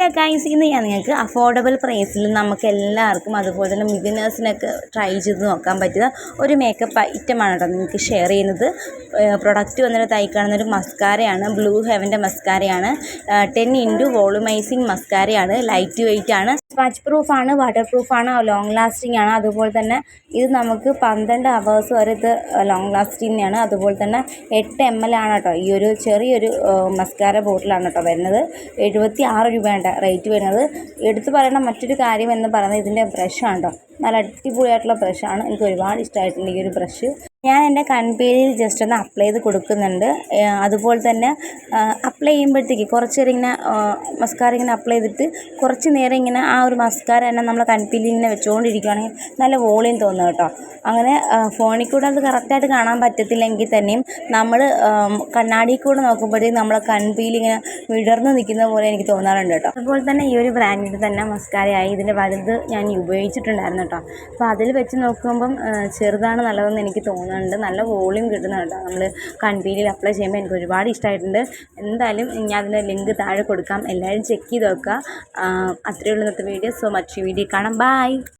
Guys ഇന്ന് ഞാൻ നിങ്ങൾക്ക് അഫോർഡബിൾ പ്രൈസിൽ നമുക്ക് എല്ലാവർക്കും അതുപോലെ തന്നെ ബിഗിനേഴ്സിനൊക്കെ ട്രൈ ചെയ്ത് നോക്കാൻ പറ്റുന്ന ഒരു മേക്കപ്പ് ഐറ്റമാണ് കേട്ടോ നിങ്ങൾക്ക് ഷെയർ ചെയ്യുന്നത്. പ്രൊഡക്റ്റ് വന്നിട്ട് തൈ കാണുന്ന ഒരു മസ്കാരയാണ് ബ്ലൂ ഹെവന്റെ മസ്കാരയാണ് ടെൻ ഇന്റു വോളുമൈസിങ് മസ്കാരയാണ് ലൈറ്റ് വെയിറ്റ് ആണ്. സ്പച്ച് പ്രൂഫാണ് വാട്ടർ പ്രൂഫാണ് ലോങ് ലാസ്റ്റിംഗ് ആണ്. അതുപോലെ തന്നെ ഇത് നമുക്ക് പന്ത്രണ്ട് അവേഴ്സ് വരെ ഇത് ലോങ് ലാസ്റ്റിംഗ് ആണ് അതുപോലെ തന്നെ എട്ട് എം എൽ ആണ് കേട്ടോ ഈ ഒരു ചെറിയൊരു മസ്കാര ബോട്ടിലാണ് കേട്ടോ വരുന്നത്. എഴുപത്തി ആറ് രൂപയാണ് റേറ്റ് വരുന്നത്. എടുത്തു പറയേണ്ട മറ്റൊരു കാര്യം എന്ന് പറയുന്നത് ഇതിന്റെ ബ്രഷാണ് കേട്ടോ നല്ല അടിപൊളിയായിട്ടുള്ള ബ്രഷാണ് എനിക്ക് ഒരുപാട് ഇഷ്ടമായിട്ടുണ്ട് ഈ ഒരു ബ്രഷ് ഞാൻ എന്റെ കൺപീലിൽ ജസ്റ്റ് ഒന്ന് അപ്ലൈ ചെയ്ത് കൊടുക്കുന്നുണ്ട്. അതുപോലെ തന്നെ അപ്ലൈ ചെയ്യുമ്പോഴത്തേക്ക് കുറച്ച് നേരം ഇങ്ങനെ മസ്കാര ഇങ്ങനെ അപ്ലൈ ചെയ്തിട്ട് കുറച്ച് നേരം ഇങ്ങനെ ആ ഒരു മസ്കാര തന്നെ നമ്മൾ കൺപീലിൽ ഇങ്ങനെ വെച്ചുകൊണ്ടിരിക്കുകയാണെങ്കിൽ നല്ല വോളിയം തോന്നും കേട്ടോ. അങ്ങനെ ഫോണിൽ കൂടെ അത് കറക്റ്റായിട്ട് കാണാൻ പറ്റത്തില്ലെങ്കിൽ തന്നെയും നമ്മൾ കണ്ണാടിയിൽ കൂടെ നോക്കുമ്പോഴത്തേക്കും നമ്മളെ കൺപീൽ ഇങ്ങനെ വിടർന്ന് നിൽക്കുന്ന പോലെ എനിക്ക് തോന്നാറുണ്ട് കേട്ടോ. അതുപോലെ തന്നെ ഈ ഒരു ബ്രാൻഡിന്റെ തന്നെ മസ്കാരയായി ഇതിന്റെ വലുത് ഞാൻ ഉപയോഗിച്ചിട്ടുണ്ടായിരുന്നു കേട്ടോ. അപ്പോൾ അതിൽ വെച്ച് നോക്കുമ്പം ചെറുതാണ് നല്ലതെന്ന് എനിക്ക് തോന്നുന്നുണ്ട് നല്ല വോളിയം കിട്ടുന്നുണ്ട്. നമ്മൾ കൺപീലിൽ അപ്ലൈ ചെയ്യുമ്പോൾ എനിക്ക് ഒരുപാട് ഇഷ്ടമായിട്ടുണ്ട് എന്തായാലും ഞാൻ അതിന്റെ ലിങ്ക് താഴെ കൊടുക്കാം. എല്ലാവരും ചെക്ക് ചെയ്ത് നോക്കുക. അത്രയേ ഉള്ളൂ ഇന്നത്തെ വീഡിയോ സോ മച്ച് വീഡിയോ കാണാം. ബൈ